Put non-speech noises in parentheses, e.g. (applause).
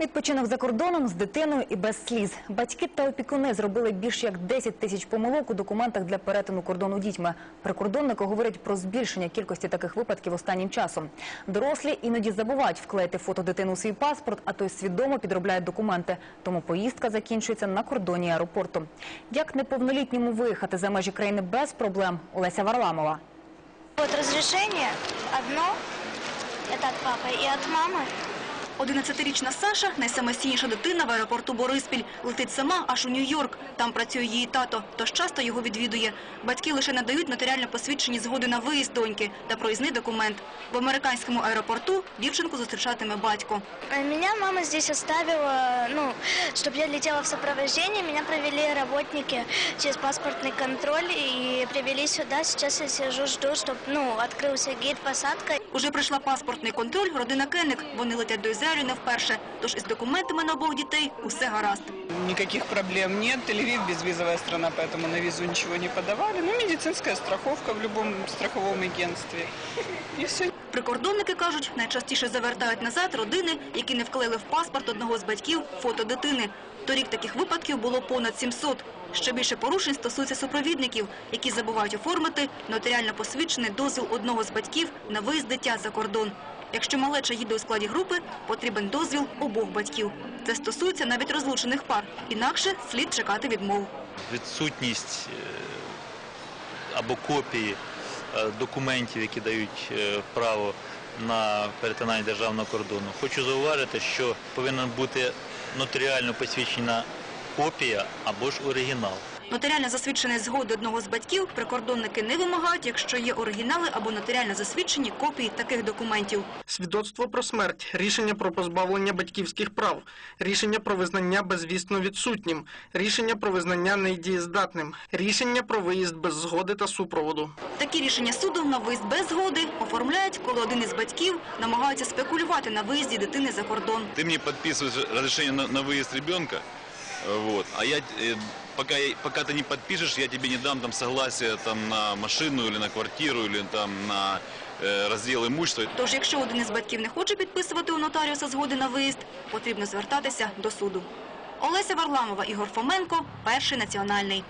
Відпочинок за кордоном з дитиною і без сліз. Батьки та опікуни зробили більш як 10 тисяч помилок у документах для перетину кордону дітьми. Прикордонники говорять про збільшення кількості таких випадків останнім часом. Дорослі іноді забувають вклеїти фото дитини у свій паспорт, а то й свідомо підробляють документи. Тому поїздка закінчується на кордоні аеропорту. Як неповнолітньому виїхати за межі країни без проблем? Олеся Варламова. Вот разрешение одно, это от папы, и от мамы. 11-річна Саша – найсамостійніша дитина в аеропорту Бориспіль. Летить сама аж у Нью-Йорк. Там працює її тато, тож часто його відвідує. Батьки лише надають нотаріально посвідчені згоди на виїзд доньки та проїзний документ. В американському аеропорту дівчинку зустрічатиме батько. А Меня мама здесь оставила, ну, чтобы я летела в сопровождении. Меня провели работники через паспортный контроль и привели сюда. Сейчас я сижу, жду, чтобы, ну, открылся гейт, посадка. Уже пройшла паспортний контроль родина Кенник. Вони летять до Ізраїлю не вперше. Тож із документами на обох дітей усе гаразд. Никаких проблем нет. Тель-Авив безвизовая страна, поэтому на визу ничего не подавали. Ну, медицинская страховка в любом страховом агентстве. (laughs) И все. Прикордонники кажуть, найчастіше завертають назад родини, які не вклеїли в паспорт одного з батьків фото дитини. Торік таких випадків було понад 700. Ще більше порушень стосується супровідників, які забувають оформити нотаріально посвідчений дозвіл одного з батьків на виїзд дитя за кордон. Якщо малеча їде у складі групи, потрібен дозвіл обох батьків. Це стосується навіть розлучених пар. Інакше слід чекати відмов. відсутність е, або копії е, документів, які дають е, право на перетинання державного кордону. Хочу зауважити, що повинна бути нотаріально посвідчена копія або ж оригінал. Нотаріально засвідчений згоди одного з батьків прикордонники не вимагають, якщо є оригінали або нотаріально засвідчені копії таких документів. Свідоцтво про смерть, рішення про позбавлення батьківських прав, рішення про визнання безвісно відсутнім, рішення про визнання недієздатним, рішення про виїзд без згоди та супроводу. Такі рішення суду на виїзд без згоди оформляють, коли один із батьків намагається спекулювати на виїзді дитини за кордон. Ты мне подписываешь разрешение на, на выезд ребенка, э, вот, а я, э, пока, я- пока ты не подпишешь, я тебе не дам там согласия там, на машину или на квартиру или там на э, раздел имущества. Тож, якщо один із батьків не хоче підписувати у нотаріуса згоди на виїзд, потрібно звертатися до суду. Олеся Варламова, Ігор Фоменко, Перший національний.